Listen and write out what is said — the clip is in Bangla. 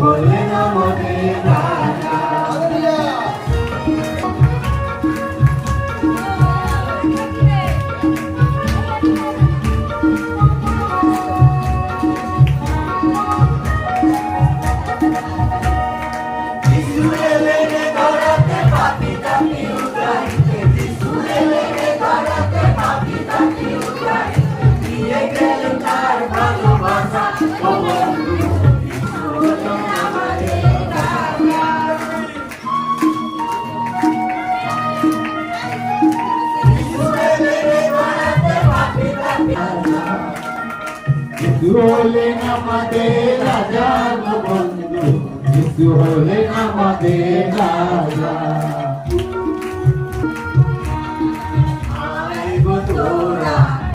বলে না যিশু হলেন আমাদের রাজা বন্ধু যিশু হলেন আমাদের রাজা